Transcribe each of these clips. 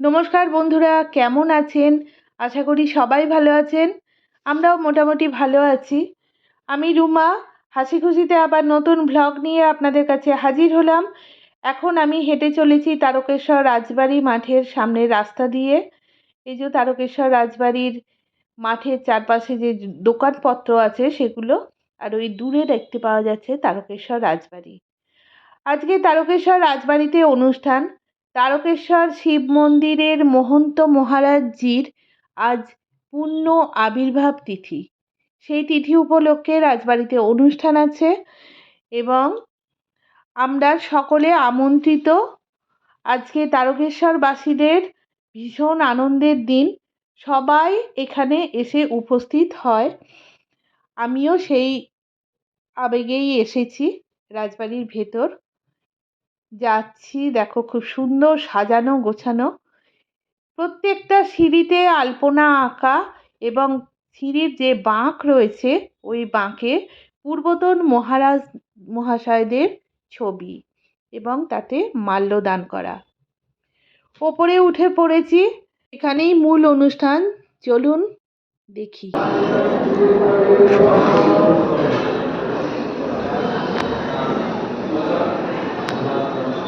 নমস্কার বন্ধুরা, কেমন আছেন? আশা করি সবাই ভালো আছেন। আমরাও মোটামুটি ভালো আছি। আমি রুমা হাসি খুশিতে আবার নতুন ভ্লগ নিয়ে আপনাদের কাছে হাজির হলাম। এখন আমি হেঁটে চলেছি তারকেশ্বর রাজবাড়ি মাঠের সামনের রাস্তা দিয়ে। এই যে তারকেশ্বর রাজবাড়ির মাঠের চারপাশে যে দোকানপত্র আছে সেগুলো, আর ওই দূরে দেখতে পাওয়া যাচ্ছে তারকেশ্বর রাজবাড়ি। আজকে তারকেশ্বর রাজবাড়িতে অনুষ্ঠান। তারকেশ্বর শিব মন্দিরের মহন্ত মহারাজজির আজ পূর্ণ আবির্ভাব তিথি। সেই তিথি উপলক্ষে রাজবাড়িতে অনুষ্ঠান আছে এবং আমরা সকলে আমন্ত্রিত। আজকে তারকেশ্বরবাসীদের ভীষণ আনন্দের দিন। সবাই এখানে এসে উপস্থিত হয়। আমিও সেই আবেগেই এসেছি রাজবাড়ির ভেতর। যাচ্ছি, দেখো খুব সুন্দর সাজানো, গোছানো। প্রত্যেকটা সিঁড়িতে আলপনা আঁকা এবং সিঁড়ির যে বাঁক রয়েছে, ওই বাঁকে পূর্বতন মহারাজ, মহাশয়দের ছবি এবং তাতে মাল্যদান করা। ওপরে উঠে পড়েছি, এখানেই মূল অনুষ্ঠান, চলুন দেখি। হ্যাঁ,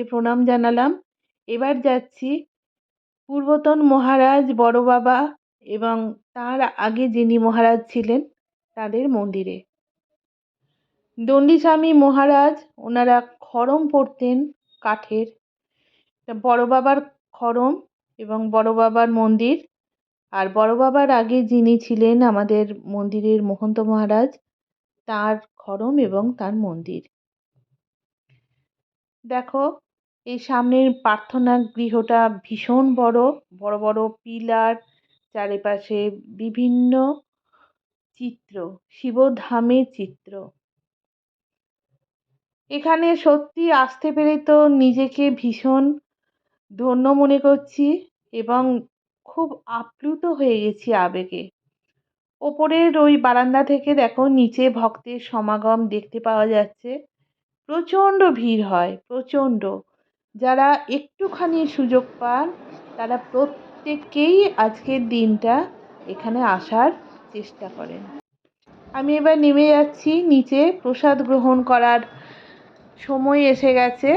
মহারাজকে প্রণাম জানালাম। এবার যাচ্ছি পূর্বতন মহারাজ বড় বাবা এবং তার আগে যিনি মহারাজ ছিলেন তাদের মন্দিরে। দণ্ডিস্বামী মহারাজ, ওনারা খরম পরতেন কাঠের। বড় বাবার খরম এবং বড় বাবার মন্দির। আর বড় বাবার আগে যিনি ছিলেন আমাদের মন্দিরের মহন্ত মহারাজ, তার খরম এবং তার মন্দির। দেখো এই সামনের প্রার্থনা গৃহটা ভীষণ বড় বড় বড় পিলার, চারিপাশে বিভিন্ন চিত্র শিবধামের চিত্র। এখানে সত্যি আসতে পেরে তো নিজেকে ভীষণ ধন্য মনে করছি এবং খুব আপ্লুত হয়ে গেছি আবেগে। ওপরের ওই বারান্দা থেকে দেখো নিচে ভক্তের সমাগম দেখতে পাওয়া যাচ্ছে। প্রচণ্ড ভিড় হয়, প্রচণ্ড। যারা একটুখানি সুযোগ পান, তারা প্রত্যেকেই আজকের দিনটা এখানে আসার চেষ্টা করেন। আমি এবার নেমে যাচ্ছি, নিচে প্রসাদ গ্রহণ করার সময় এসে গেছে।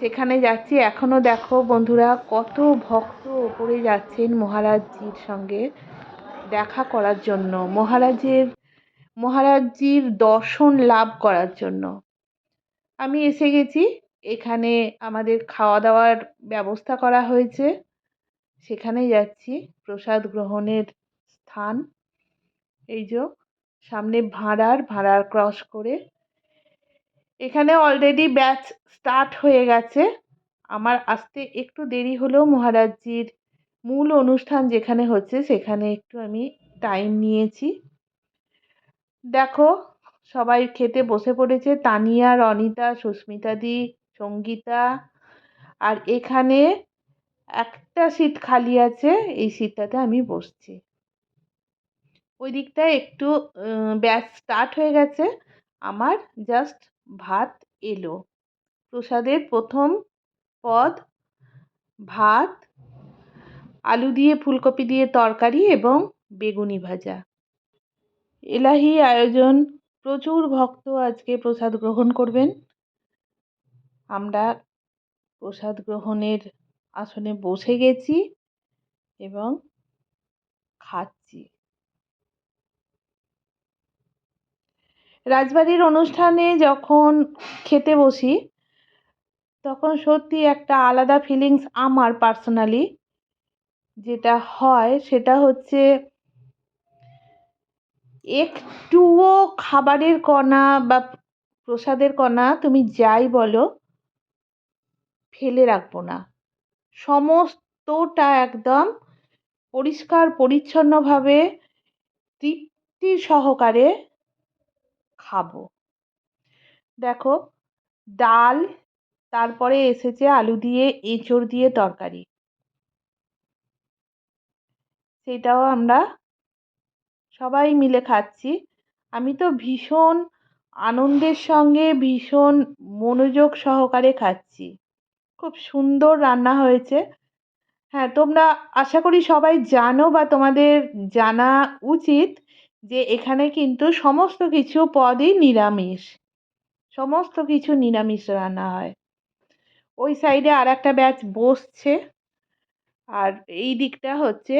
সেখানে যাচ্ছি। এখনও দেখো বন্ধুরা কত ভক্ত ওপরে যাচ্ছেন মহারাজজির সঙ্গে দেখা করার জন্য, মহারাজের, মহারাজজির দর্শন লাভ করার জন্য। আমি এসে গেছি। এখানে আমাদের খাওয়া দাওয়ার ব্যবস্থা করা হয়েছে। সেখানে যাচ্ছি। প্রসাদ গ্রহণের স্থান। এই যে, সামনে ভাঁড়ার ভাঁড়ার ক্রস করে। এখানে অলরেডি ব্যাচ স্টার্ট হয়ে গেছে। আমার আসতে একটু দেরি হলেও মহারাজজির মূল অনুষ্ঠান যেখানে হচ্ছে, সেখানে একটু আমি টাইম নিয়েছি। দেখো, সবাই খেতে বসে পড়েছে। তানিয়া, রনিতা সুস্মিতাদি সঙ্গীতা। আর এখানে একটা সিট খালি আছে, এই সিটটাতে আমি বসছি। ওই দিকটায় একটু ব্যাচ স্টার্ট হয়ে গেছে। আমার জাস্ট ভাত এলো। প্রসাদের প্রথম পদ ভাত, আলু দিয়ে ফুলকপি দিয়ে তরকারি এবং বেগুনি ভাজা। এলাহি আয়োজন। প্রচুর ভক্ত আজকে প্রসাদ গ্রহণ করবেন। আমরা প্রসাদ গ্রহণের আসনে বসে গেছি এবং খাচ্ছি। রাজবাড়ির অনুষ্ঠানে যখন খেতে বসি, তখন সত্যি একটা আলাদা ফিলিংস আমার পার্সোনালি যেটা হয়, সেটা হচ্ছে একটুও খাবারের কণা বা প্রসাদের কণা তুমি যাই বলো ফেলে রাখব না। সমস্তটা একদম পরিষ্কার, পরিচ্ছন্নভাবে তৃপ্তি সহকারে খাব। দেখো, ডাল, তারপরে এসেছে আলু দিয়ে এঁচোড় দিয়ে তরকারি। সেটাও আমরা সবাই মিলে খাচ্ছি। আমি তো ভীষণ আনন্দের সঙ্গে, ভীষণ মনোযোগ সহকারে খাচ্ছি। খুব সুন্দর রান্না হয়েছে। হ্যাঁ তোমরা আশা করি সবাই জানো বা তোমাদের জানা উচিত যে এখানে কিন্তু সমস্ত কিছু পদই নিরামিষ। সমস্ত কিছু নিরামিষ রান্না হয়। ওই সাইডে আর একটা ব্যাচ বসছে। আর এই দিকটা হচ্ছে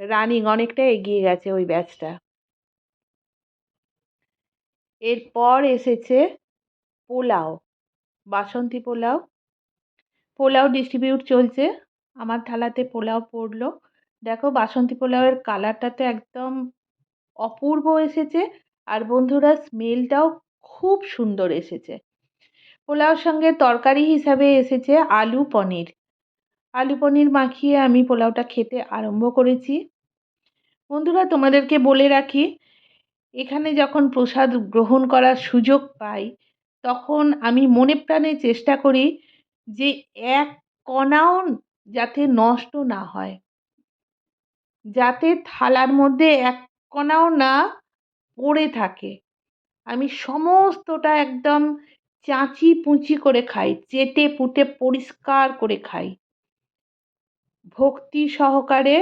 রানিং অনেকটা এগিয়ে গেছে ওই ব্যাচটা। এরপর এসেছে পোলাও, বাসন্তী পোলাও। পোলাও ডিস্ট্রিবিউট চলছে। আমার থালাতে পোলাও পড়ল। দেখো, বাসন্তী পোলাওয়ের কালারটা তো একদম অপূর্ব এসেছে। আর বন্ধুরা স্মেলটাও খুব সুন্দর এসেছে। পোলাওর সঙ্গে তরকারি হিসাবে এসেছে আলু পনির। আলু পনির মাখিয়ে আমি পোলাওটা খেতে আরম্ভ করেছি। বন্ধুরা, তোমাদেরকে বলে রাখি, এখানে যখন প্রসাদ গ্রহণ করার সুযোগ পাই, তখন আমি মনে প্রাণে চেষ্টা করি যে এক কণাও যাতে নষ্ট না হয়। যাতে থালার মধ্যে এক কণাও না পড়ে থাকে। আমি সমস্তটা একদম চাঁচি পুঁচি করে খাই, চেটে পুটে পরিষ্কার করে খাই। ভক্তি সহকারে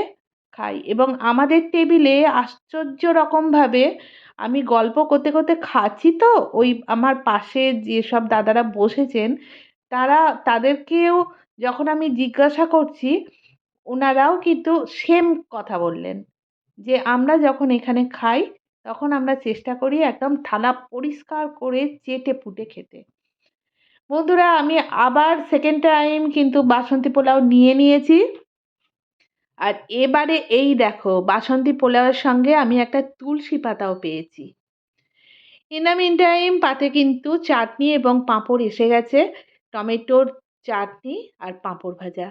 খাই এবং আমাদের টেবিলে আশ্চর্য রকমভাবে আমি গল্প করতে করতে খাচ্ছি তো, ওই আমার পাশে যেসব দাদারা বসেছেন তারা তাদেরকেও যখন আমি জিজ্ঞাসা করছি ওনারাও কিন্তু সেম কথা বললেন। যে আমরা যখন এখানে খাই, তখন আমরা চেষ্টা করি একদম থালা পরিষ্কার করে চেটে পুটে খেতে। বন্ধুরা, আমি আবার সেকেন্ড টাইম কিন্তু বাসন্তী পোলাও নিয়ে নিয়েছি। আর এবারে এই দেখো, বাসন্তী পোলাওয়ের সঙ্গে আমি একটা তুলসী পাতাও পেয়েছি। ইন দ্য মিন টাইম পাতে কিন্তু চাটনি এবং পাঁপড় এসে গেছে। টমেটোর চাটনি আর পাঁপড় ভাজা।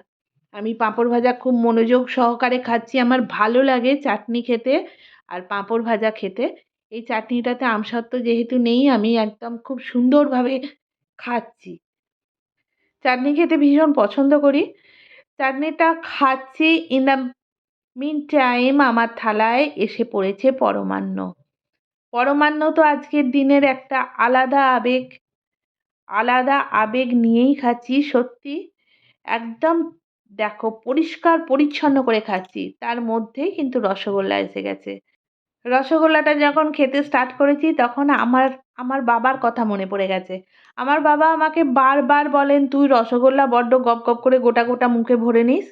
আমি পাঁপড় ভাজা খুব মনোযোগ সহকারে খাচ্ছি, আমার ভালো লাগে চাটনি খেতে আর পাঁপড় ভাজা খেতে। এই চাটনিটাতে আমসত্ত্ব যেহেতু নেই, আমি একদম খুব সুন্দরভাবে খাচ্ছি। চাটনি খেতে ভীষণ পছন্দ করি। চাটনিটা খাচ্ছি ইন দ্য মিন টাইম আমার থালায় এসে পড়েছে পরমান্ন। পরমান্ন তো আজকের দিনের একটা আলাদা আবেগ। আলাদা আবেগ নিয়েই খাচ্ছি, সত্যি। একদম দেখো পরিষ্কার, পরিচ্ছন্ন করে খাচ্ছি। তার মধ্যেই কিন্তু রসগোল্লা এসে গেছে। রসগোল্লাটা যখন খেতে স্টার্ট করেছি, তখন আমার আমার বাবার কথা মনে পড়ে গেছে। আমার বাবা আমাকে বারবার বলেন, তুই রসগোল্লা বড্ড গপ গপ করে গোটা গোটা মুখে ভরে নিস।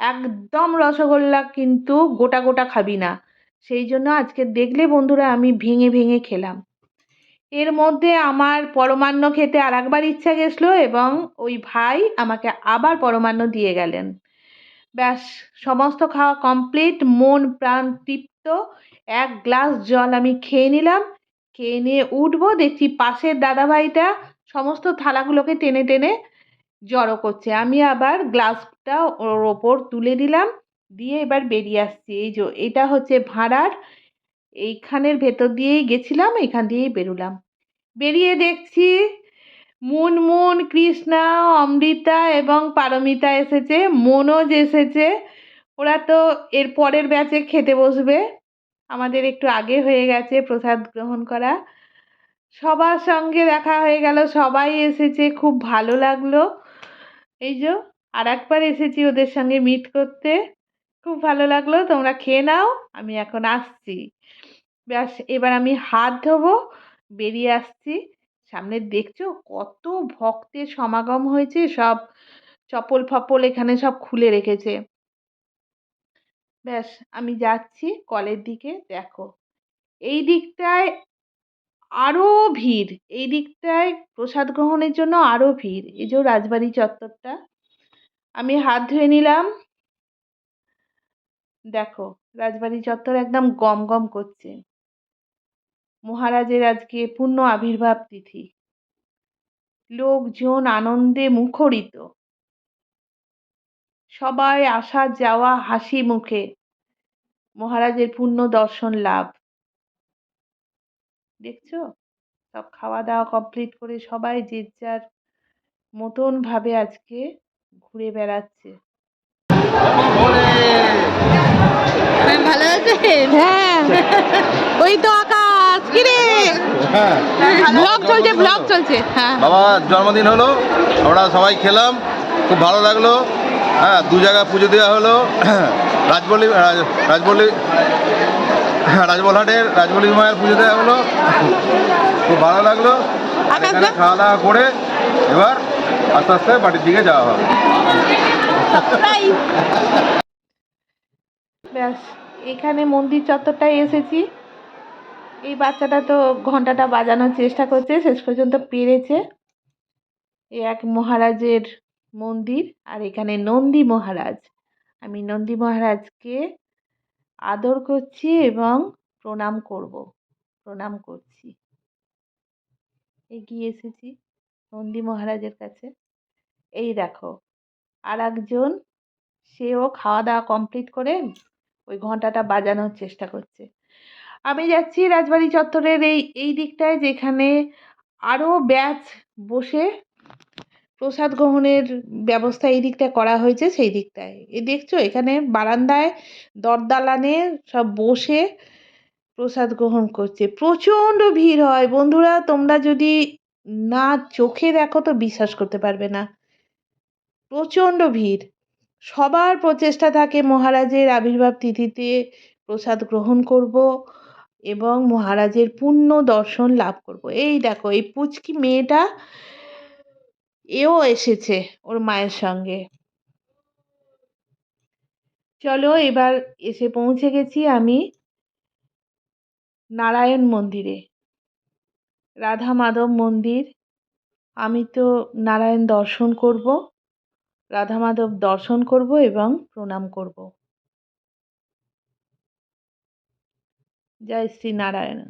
একদম রসগোল্লা কিন্তু গোটা গোটা খাবি না। সেই জন্য আজকে দেখলে বন্ধুরা আমি ভেঙে ভেঙে খেলাম। এর মধ্যে আমার পরমান্ন খেতে আর একবার ইচ্ছা গেছিল এবং ওই ভাই আমাকে আবার পরমান্ন দিয়ে গেলেন। ব্যাস, সমস্ত খাওয়া কমপ্লিট মন প্রাণ তৃপ্ত। এক গ্লাস জল আমি খেয়ে নিলাম। খেয়ে নিয়ে উঠবো, দেখছি পাশের দাদাভাইটা সমস্ত থালাগুলোকে টেনে টেনে জড়ো করছে। আমি আবার গ্লাসটা ওর ওপর তুলে দিলাম, দিয়ে এবার বেরিয়ে আসছি। এই যে, এটা হচ্ছে ভাড়ার। এইখানের ভেতর দিয়েই গেছিলাম, এখান দিয়েই বেরোলাম। বেরিয়ে দেখছি মুনমুন কৃষ্ণা, অমৃতা এবং পারমিতা এসেছে, মনোজ এসেছে। ওরা তো এর পরের ব্যাচে খেতে বসবে। আমাদের একটু আগে হয়ে গেছে প্রসাদ গ্রহণ করা। সবার সঙ্গে দেখা হয়ে গেল, সবাই এসেছে, খুব ভালো লাগল। এই যে আর একবার এসেছি ওদের সঙ্গে মিট করতে। খুব ভালো লাগল, তোমরা খেয়ে নাও, আমি এখন আসছি। ব্যাস, এবার আমি হাত ধোবো। বেরিয়ে আসছি। সামনে দেখছ কত ভক্তের সমাগম হয়েছে, সব চপল ফপল এখানে সব খুলে রেখেছে। ব্যাস, আমি যাচ্ছি কলের দিকে, দেখো। এই দিকটায় আরও ভিড়, এই দিকটায় প্রসাদ গ্রহণের জন্য আরও ভিড়। এই যে রাজবাড়ি চত্বরটা, আমি হাত ধুয়ে নিলাম। দেখো, রাজবাড়ি চত্বর একদম গম গম করছে। মহারাজের আজকে পূর্ণ আবির্ভাব তিথি। লোকজন আনন্দে মুখরিত। সবাই আসা যাওয়া হাসি মুখে। মহারাজের পূর্ণ দর্শন লাভ। দেখছ? সব খাওয়া দাওয়া কমপ্লিট করে সবাই যে যার মতন ভাবে আজকে ঘুরে বেড়াচ্ছে। ভালো আছেন? হ্যাঁ। ওই তো আকাশ। কি রে হ্যাঁ। ব্লগ চলছে ব্লগ চলছে হ্যাঁ। বাবার জন্মদিন হলো আমরা সবাই খেলাম খুব ভালো লাগল। হ্যাঁ দু জায়গায় পুজো দেওয়া হলো। রাজবলি রাজ- রাজবলি রাজবলহাটের রাজবলি মায়ের পুজো দেওয়া হলো। খুব ভালো লাগল? খাওয়া দাওয়া করে এবার আস্তে আস্তে বাড়ির দিকে যাওয়া হবে। ব্যাস এখানে মন্দির চত্বরটায় এসেছি। এই বাচ্চাটা তো ঘন্টাটা বাজানোর চেষ্টা করছে, শেষ পর্যন্ত পেরেছে। এ এক মহারাজের মন্দির আর এখানে নন্দী মহারাজ। আমি নন্দী মহারাজকে আদর করছি এবং প্রণাম করব, প্রণাম করছি। এগিয়ে এসেছি নন্দী মহারাজের কাছে। এই দেখো আর একজন সেও খাওয়া দাওয়া কমপ্লিট করে ওই ঘন্টাটা বাজানোর চেষ্টা করছে। আমি যাচ্ছি রাজবাড়ি চত্বরের এই এই দিকটায় যেখানে আরও ব্যাচ বসে প্রসাদ গ্রহণের ব্যবস্থা এই দিকটায় করা হয়েছে, সেই দিকটায়। এ দেখছ, এখানে বারান্দায় দরদালানে সব বসে প্রসাদ গ্রহণ করছে। প্রচণ্ড ভিড় হয়। বন্ধুরা, তোমরা যদি না চোখে দেখো তো বিশ্বাস করতে পারবে না। প্রচণ্ড ভিড়। সবার প্রচেষ্টা থাকে মহারাজের আবির্ভাব তিথিতে প্রসাদ গ্রহণ করব। এবং মহারাজের পূর্ণ দর্শন লাভ করব। এই দেখো, এই পুচকি মেয়েটা এও এসেছে ওর মায়ের সঙ্গে। চলো এবার এসে পৌঁছে গেছি আমি নারায়ণ মন্দিরে। রাধা মাধব মন্দির। আমি তো নারায়ণ দর্শন করব, রাধা মাধব দর্শন করব এবং প্রণাম করব। জয় শ্রী নারায়ণ,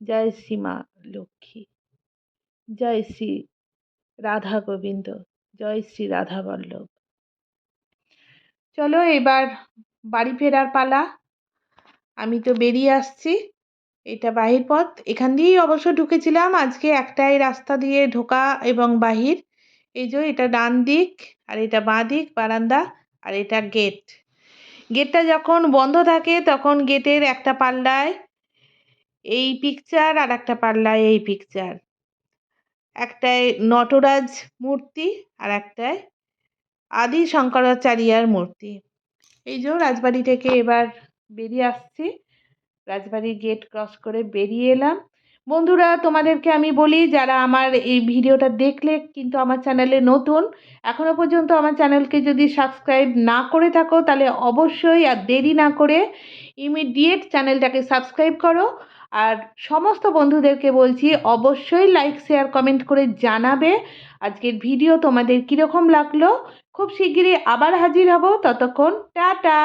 জয় শ্রী মা লক্ষ্মী, জয় শ্রী রাধা গোবিন্দ, জয় শ্রী রাধা বল্লভ। চলো এবার বাড়ি ফেরার পালা। আমি তো বেরিয়ে আসছি, এটা বাহির পথ। এখান দিয়েই অবশ্য ঢুকেছিলাম। আজকে একটাই রাস্তা দিয়ে ঢোকা এবং বাহির। এই যে এটা ডান দিক, আর এটা বাঁ দিক, বারান্দা, আর এটা গেট। গেটটা যখন বন্ধ থাকে, তখন গেটের একটা পাল্লায় এই পিকচার আর একটা পাল্লায় এই পিকচার একটায় নটরাজ মূর্তি আর একটায় আদি শঙ্করাচার্যার মূর্তি। এই যে রাজবাড়ি থেকে এবার বেরিয়ে আসছি। রাজবাড়ির গেট ক্রস করে বেরিয়ে এলাম। বন্ধুরা, তোমাদেরকে আমি বলি, যারা আমার এই ভিডিওটা দেখলে কিন্তু আমার চ্যানেলে নতুন এখনও পর্যন্ত আমার চ্যানেলকে যদি সাবস্ক্রাইব না করে থাকো, তাহলে অবশ্যই আর দেরি না করে ইমিডিয়েট চ্যানেলটাকে সাবস্ক্রাইব করো। আর সমস্ত বন্ধুদেরকে বলছি, অবশ্যই লাইক শেয়ার কমেন্ট করে জানাবে আজকের ভিডিও তোমাদের কীরকম লাগল। খুব শিগগিরই আবার হাজির হব। ততক্ষণ টাটা!